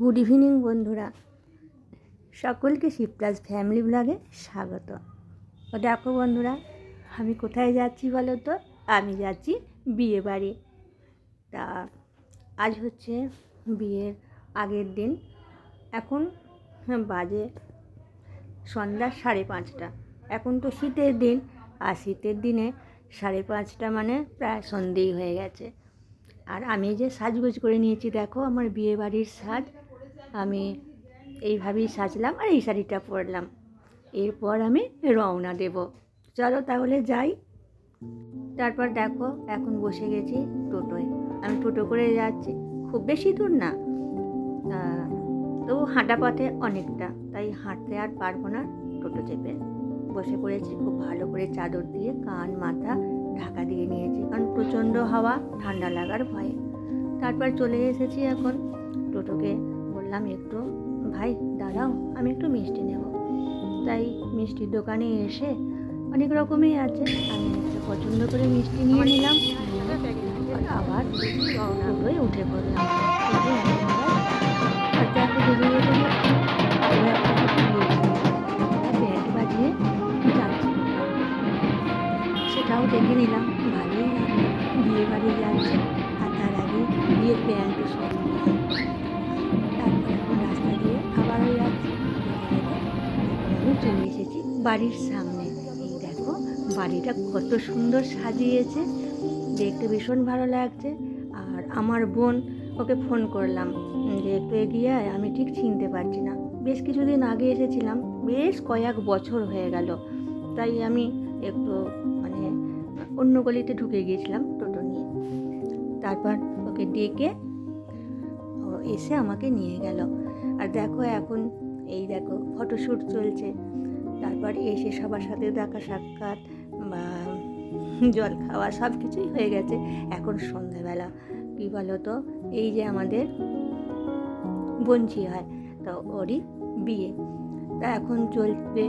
Good evening, বন্ধুরা। সকলকে Shivraj family ব্লগে স্বাগত। ও দেখো বন্ধুরা, আমি কোথায় যাচ্ছি বলো তো? আমি যাচ্ছি বিয়ে বাড়ি। তা আজ হচ্ছে বিয়ের আগের দিন। এখন বাজে সন্ধ্যা সাড়ে পাঁচটা। এখন তো শীতের দিন, আর শীতের দিনে সাড়ে পাঁচটা মানে প্রায় সন্ধেই হয়ে গেছে। আর আমি যে সাজগোজ করে নিয়েছি, দেখো আমার বিয়ে বাড়ির সাজ। আমি এইভাবেই সাজলাম আর এই শাড়িটা পরলাম। এরপর আমি রওনা দেব। চলো তাহলে যাই। তারপর দেখো, এখন বসে গেছি টোটোয়। আমি টোটো করে যাচ্ছি। খুব বেশি দূর না। তা হাঁটা পথে অনেকটা। তাই হাঁটতে আর পারব না টোটো চেপে। বসে পড়েছি খুব ভালো করে চাদর দিয়ে, কান, মাথা ঢাকা দিয়ে নিয়েছি। কারণ প্রচণ্ড হাওয়া, ঠান্ডা লাগার ভয়ে। তারপর চলে এসেছি এখন টোটোকে। বললাম, একটু ভাই দাঁড়াও, আমি একটু মিষ্টি নেব। তাই মিষ্টির দোকানে এসে অনেক রকমই আছে। আমি একটা পছন্দ করে মিষ্টি নিয়ে নিলাম। আবার উঠে পড়লাম। সেটাও দেখে নিলাম, ভালোই বিয়ে বাড়ি যাচ্ছে, আর তার আগে বিয়ের প্যান্ট সব এসেছি বাড়ির সামনে। দেখো, বাড়িটা কত সুন্দর সাজিয়েছে। দেখতে ভীষণ ভালো লাগছে। আর আমার বোন ওকে ফোন করলাম যে, একটু এগিয়ে আয়, আমি ঠিক চিনতে পারছি না। বেশ কিছুদিন আগে এসেছিলাম, বেশ কয়েক বছর হয়ে গেল। তাই আমি একটু মানে অন্য গলিতে ঢুকে গিয়েছিলাম টোটো নিয়ে। তারপর ওকে ডেকে ও এসে আমাকে নিয়ে গেল। আর দেখো এখন, এই দেখো, ফটোশ্যুট চলছে। তারপর এসে সবার সাথে দেখা সাক্ষাৎ বা জল খাওয়া সব কিছুই হয়ে গেছে। এখন সন্ধ্যাবেলা, কী বলো তো এই যে আমাদের বঞ্চি হয়, তো ওরই বিয়ে। তা এখন চলবে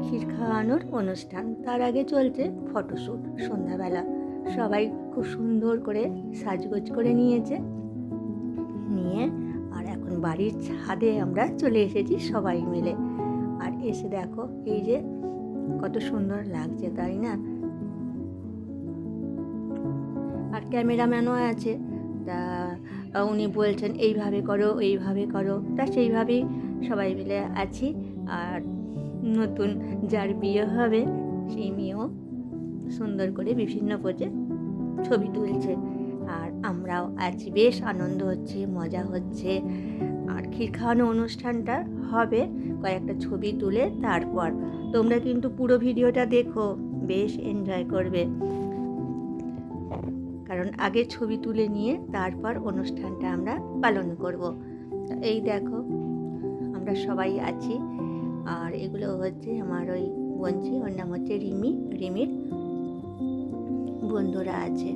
ক্ষীর খাওয়ানোর অনুষ্ঠান। তার আগে চলছে ফটোশ্যুট সন্ধ্যাবেলা। সবাই খুব সুন্দর করে সাজগোজ করে নিয়েছে। নিয়ে আর এখন বাড়ির ছাদে আমরা চলে এসেছি সবাই মিলে। আর এসে দেখো এই যে কত সুন্দর লাগছে, তাই না? আর ক্যামেরাম্যানও আছে, তা উনি বলছেন, এইভাবে করো এইভাবে করো। তা সেইভাবেই সবাই মিলে আছি, আর নতুন যার বিয়ে হবে, সেই মেয়েও সুন্দর করে বিভিন্ন পোজে ছবি তুলছে। আর আমরাও আছি, বেশ আনন্দ হচ্ছে, মজা হচ্ছে। আর ক্ষীর খাওয়ানো অনুষ্ঠানটা হবে, কয়েকটা ছবি তুলে তারপর। তোমরা কিন্তু পুরো ভিডিওটা দেখো, বেশ এনজয় করবে। কারণ আগে ছবি তুলে নিয়ে তারপর অনুষ্ঠানটা আমরা পালন করব। এই দেখো, আমরা সবাই আছি। আর এগুলো হচ্ছে আমার ওই বঞ্চি, ওর নাম হচ্ছে রিমি, রিমির বন্ধুরা আছে।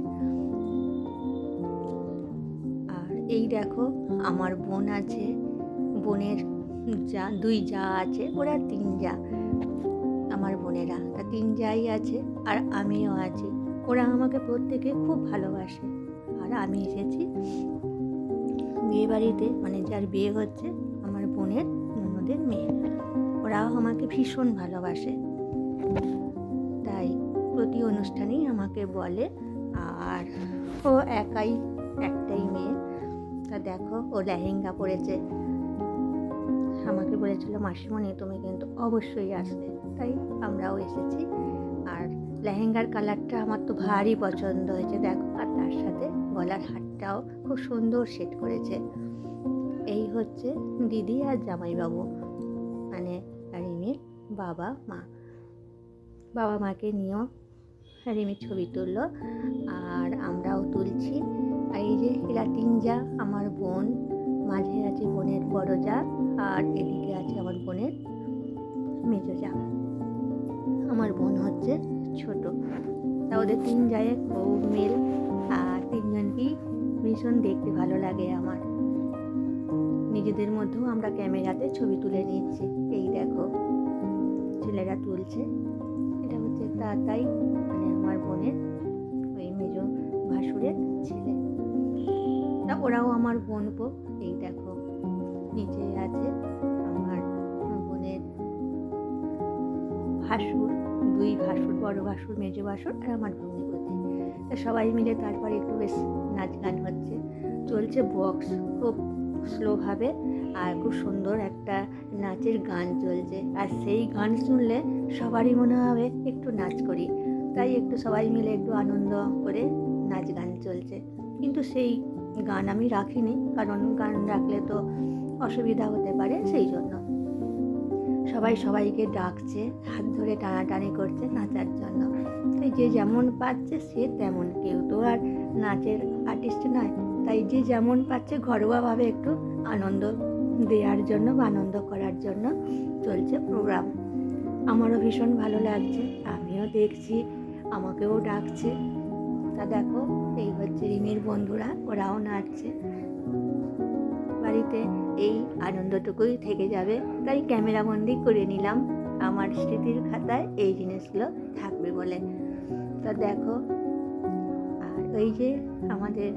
আর এই দেখো, আমার বোন আছে, বোনের যা, দুই যা আছে, ওরা তিন যা। আমার বোনেরা, তা তিন যাই আছে আর আমিও আছি। ওরা আমাকে প্রত্যেকে খুব ভালোবাসে। আর আমি এসেছি বিয়ে বাড়িতে মানে যার বিয়ে হচ্ছে আমার বোনের ননদের মেয়ে। ওরাও আমাকে ভীষণ ভালোবাসে। তাই প্রতি অনুষ্ঠানেই আমাকে বলে, আর ও একাই একটাই মেয়ে। তা দেখো, ও লেহেঙ্গা পরেছে। আমাকে বলেছিল, মাসিমণি, তুমি কিন্তু অবশ্যই আসবে। তাই আমরাও এসেছি। আর লেহেঙ্গার কালারটা আমার তো ভারী পছন্দ হয়েছে, দেখো। আর তার সাথে গলার হারটাও খুব সুন্দর সেট করেছে। এই হচ্ছে দিদি আর জামাইবাবু মানে রিমির বাবা, মা। বাবা মাকে নিয়েও রিমির ছবি তুললো, আর আমরাও তুলছি। আর এই যে এরা তিন যা আমার বোন মাঝে আছে বোনের বড় যা আর এদিকে আছে আমার বোনের মেজো যা আমার বোন হচ্ছে ছোট। তা ওদের তিন জায়ে খুব মেল আর তিনজনকেই ভীষণ দেখতে ভালো লাগে আমার। নিজেদের মধ্যেও আমরা ক্যামেরাতে ছবি তুলে নিচ্ছি। এই দেখো, ছেলেরা তুলছে। এটা হচ্ছে তাতাই মানে আমার বোনের, ওই মেজো ভাসুরের ছেলে। ওরাও আমার বোন গো এই দেখো, নিচে আছে আমার বোনের ভাসুর, দুই ভাসুর, বড় ভাসুর, মেজো ভাসুর আর আমার ভগ্নিপতি। তা সবাই মিলে তারপরে একটু বেশ নাচ গান হচ্ছে। চলছে বক্স খুব স্লোভাবে আর খুব সুন্দর একটা নাচের গান চলছে। আর সেই গান শুনলে সবারই মনে হবে একটু নাচ করি। তাই একটু সবাই মিলে একটু আনন্দ করে নাচ গান চলছে। কিন্তু সেই গান আমি রাখিনি, কারণ গান রাখলে তো অসুবিধা হতে পারে, সেই জন্য। সবাই সবাইকে ডাকছে, হাত ধরে টানাটানি করছে নাচার জন্য। তাই যে যেমন পাচ্ছে সে তেমন, কেউ তো আর নাচের আর্টিস্ট নয়। তাই যে যেমন পাচ্ছে ঘরোয়াভাবে একটু আনন্দ দেওয়ার জন্য বা আনন্দ করার জন্য চলছে প্রোগ্রাম আমারও ভীষণ ভালো লাগছে, আমিও দেখছি, আমাকেও ডাকছে। তা দেখো, এই হচ্ছে রিমির বন্ধুরা, ওরাও নাচছে। বাড়িতে এই আনন্দটুকুই থেকে যাবে। তাই ক্যামেরাবন্দি করে নিলাম। আমার স্মৃতির খাতায় এই জিনিসগুলো থাকবে বলে। তা দেখো, আর ওই যে আমাদের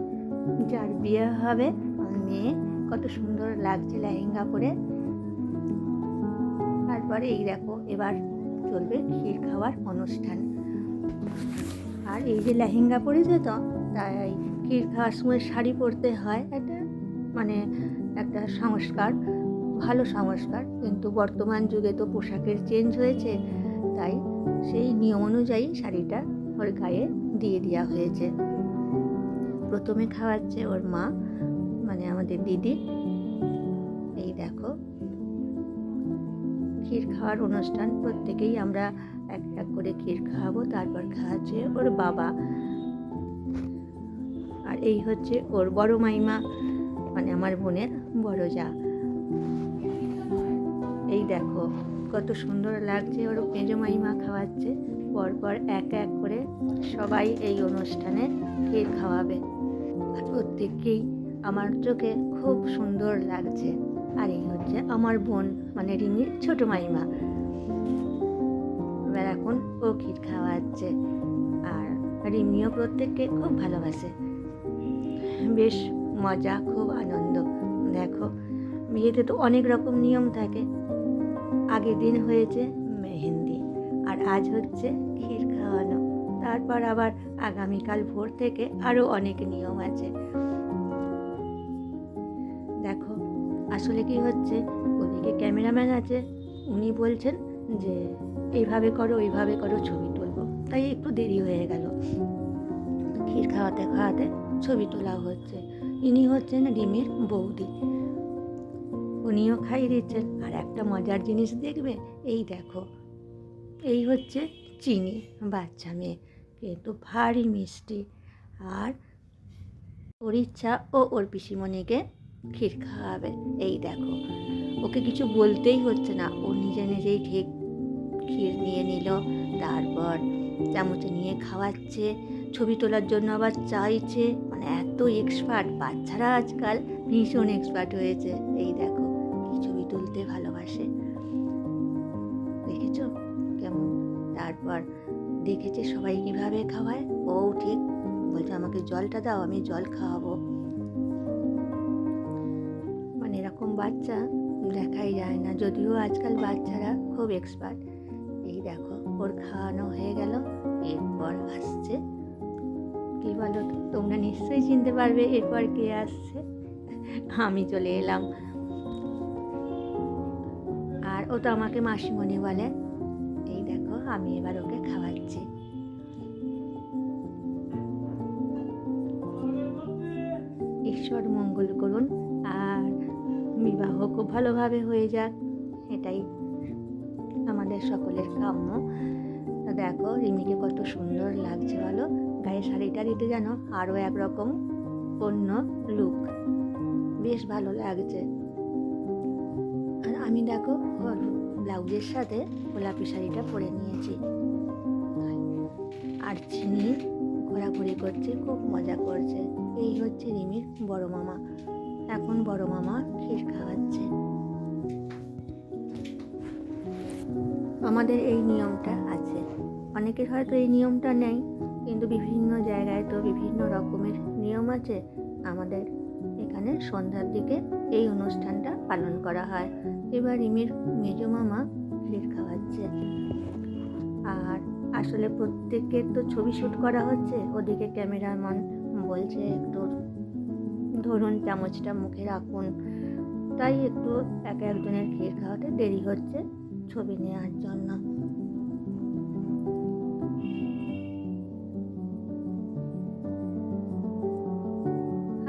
যার বিয়ে হবে মেয়ে, কত সুন্দর লাগছে লেহেঙ্গা পরে। তারপরে এই দেখো, এবার চলবে ক্ষীর খাওয়ার অনুষ্ঠান। আর এই যে লেহেঙ্গা পরেছে তো, তাই ক্ষীর খাওয়ার সময় শাড়ি পরতে হয় একটা মানে একটা সংস্কার, ভালো সংস্কার। কিন্তু বর্তমান যুগে তো পোশাকের চেঞ্জ হয়েছে, তাই সেই নিয়ম অনুযায়ী শাড়িটা ওর গায়ে দিয়ে দেওয়া হয়েছে। প্রথমে খাওয়াচ্ছে ওর মা মানে আমাদের দিদি। এই দেখো। ক্ষীর খাওয়ার অনুষ্ঠান প্রত্যেকেই আমরা এক এক করে ক্ষীর খাওয়াবো। তারপর খাওয়াচ্ছে ওর বাবা। আর এই হচ্ছে ওর বড় মাইমা মানে আমার বোনের বড় যা এই দেখো, কত সুন্দর লাগছে ওর মেজো মাইমা খাওয়াচ্ছে। পরপর এক এক করে সবাই এই অনুষ্ঠানে ক্ষীর খাওয়াবে। আর প্রত্যেককেই আমার চোখে খুব সুন্দর লাগছে। আর এই হচ্ছে আমার বোন মানে রিমির ছোট মাইমা। এবার এখন ও ক্ষীর খাওয়াচ্ছে আর রিমিও প্রত্যেককে খুব ভালোবাসে। বেশ মজা, খুব আনন্দ। দেখো, বিয়েতে তো অনেক রকম নিয়ম থাকে। আগের দিন হয়েছে মেহেন্দি আর আজ হচ্ছে ক্ষীর খাওয়ানো। তারপর আবার আগামীকাল ভোর থেকে আরও অনেক নিয়ম আছে। আসলে কি হচ্ছে? ওদিকে ক্যামেরাম্যান আছে, উনি বলছেন যে, এইভাবে করো, ওইভাবে করো, ছবি তুলবো। তাই একটু দেরি হয়ে গেল। ক্ষীর খাওয়াতে খাওয়াতে ছবি তোলা হচ্ছে। ইনি হচ্ছেন রিমির বৌদি। উনিও খাইয়ে দিচ্ছেন। আর একটা মজার জিনিস দেখবে? এই দেখো। এই হচ্ছে চিনি, বাচ্চা মেয়ে। কিন্তু ভারী মিষ্টি। আর ওর ইচ্ছা ও ওর পিসিমণিকে ক্ষীর খাওয়াবে। এই দেখো, ওকে কিছু বলতেই হচ্ছে না। ও নিজে নিজেই ঠিক ক্ষীর নিয়ে নিল, তারপর চামচে নিয়ে খাওয়াচ্ছে, ছবি তোলার জন্য আবার চাইছে। মানে এত এক্সপার্ট বাচ্চারা আজকাল ভীষণ এক্সপার্ট হয়েছে। এই দেখো, কি ছবি তুলতে ভালোবাসে। দেখেছ কেমন? তারপর দেখেছে সবাই কীভাবে খাওয়ায়। ও ঠিক বলছে, আমাকে জলটা দাও, আমি জল খাওয়াবো। বাচ্চা দেখাই যায় না। যদিও আজকাল বাচ্চারা খুব এক্সপার্ট এই দেখো, ওর খাওয়ানো হয়ে গেল, এরপর আসছে। কি বলো তোমরা নিশ্চয়ই চিনতে পারবে এরপর কে আসছে। আমি চলে এলাম। আর ও তো আমাকে মাসিমণি বলে। এই দেখো, আমি এবার ওকে খাওয়াচ্ছি বিবাহ খুব ভালোভাবে হয়ে যাক। এটাই আমাদের সকলের কাম্য। দেখো, রিমিকে কত সুন্দর লাগছে বলো। গায়ে শাড়িটা দিতে যেন আরও একরকম অন্য লুক বেশ ভালো লাগছে। আর আমি দেখো ব্লাউজের সাথে গোলাপি শাড়িটা পরে নিয়েছি। আর চিনি ঘোরাঘুরি করছে, খুব মজা করছে। এই হচ্ছে রিমির বড় মামা। এখন বড় মামা ক্ষীর খাওয়াচ্ছে। আমাদের এই নিয়মটা আছে। অনেকের হয়তো এই নিয়মটা নেই কিন্তু বিভিন্ন জায়গায় তো বিভিন্ন রকমের নিয়ম আছে। আমাদের এখানে সন্ধ্যার দিকে এই অনুষ্ঠানটা পালন করা হয়। এবার ইমির মেজো মামা ক্ষীর খাওয়াচ্ছে। আর আসলে প্রত্যেকের তো ছবি শ্যুট করা হচ্ছে, ওদিকে ক্যামেরাম্যান বলছে একটু ধরুন চামচটা মুখে রাখুন। তাই একটু এক একজনের ক্ষীর খাওয়াতে দেরি হচ্ছে। ছবি নেওয়ার জন্য।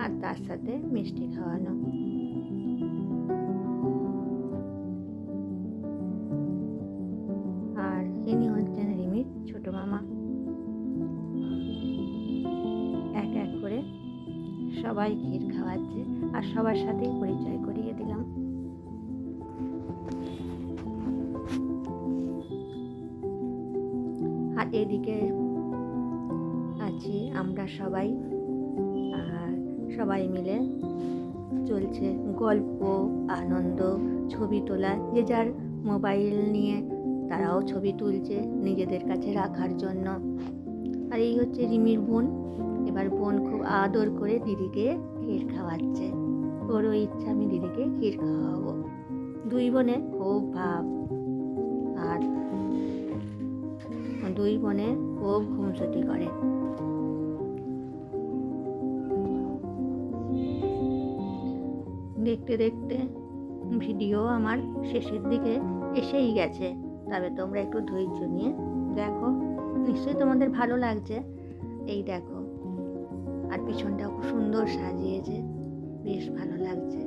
আর তার সাথে মিষ্টি খাওয়ানো। সবাই ক্ষীর খাওয়াচ্ছে আর সবার সাথেই পরিচয় করিয়ে দিলাম। আর এদিকে আছি আমরা সবাই। আর সবাই মিলে চলছে গল্প, আনন্দ, ছবি তোলা। যে যার মোবাইল নিয়ে তারাও ছবি তুলছে নিজেদের কাছে রাখার জন্য। আর এই হচ্ছে রিমির বোন। এবার বোন খুব আদর করে দিদিকে ক্ষীর খাওয়াচ্ছে। ওরও ইচ্ছা, আমি দিদিকে ক্ষীর খাওয়াবো। দুই বোনে খুব ভাব। আর দুই বোনে খুব ঘুমসুটি করে। দেখতে দেখতে ভিডিও আমার শেষের দিকে এসেই গেছে। তবে তোমরা একটু ধৈর্য নিয়ে দেখো। নিশ্চয়ই তোমাদের ভালো লাগছে। এই দেখো। আর পিছনটাও খুব সুন্দর সাজিয়েছে। বেশ ভালো লাগছে।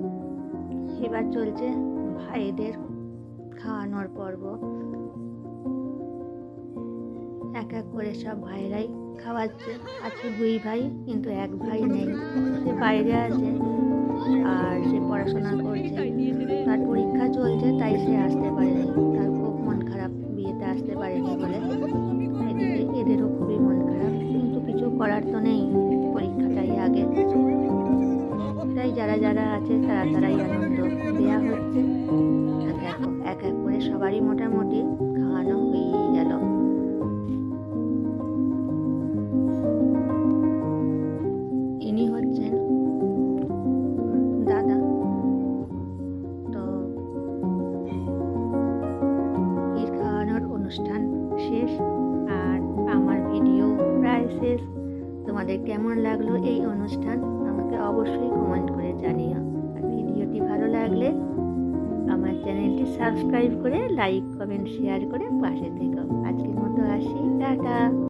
এবার চলছে ভাইদের খাওয়ানোর পর্ব। এক এক করে সব ভাইরাই খাওয়াচ্ছে। আছে দুই ভাই, কিন্তু এক ভাই নেই। সে বাইরে আছে আর সে পড়াশোনা করছে। তার পরীক্ষা চলছে, তাই সে আসতে পারেনি। যারা আছে, তারা তারাই আনন্দ দেওয়া হচ্ছে। দেখো এক এক করে সবারই মোটামুটি খাওয়ানো হয়েই গেল। ইনি হচ্ছেন দাদা। তো ক্ষীর খাওয়ানোর অনুষ্ঠান শেষ, আর আমার ভিডিও প্রায় শেষ। তোমাদের কেমন লাগল এই অনুষ্ঠান? আমাকে অবশ্যই কমেন্ট করে জানিও। আর ভিডিওটি ভালো লাগলে আমার চ্যানেলটি সাবস্ক্রাইব করে, লাইক, কমেন্ট, শেয়ার করে পাশে থেকো। আজকের মতো আসি, টাটা।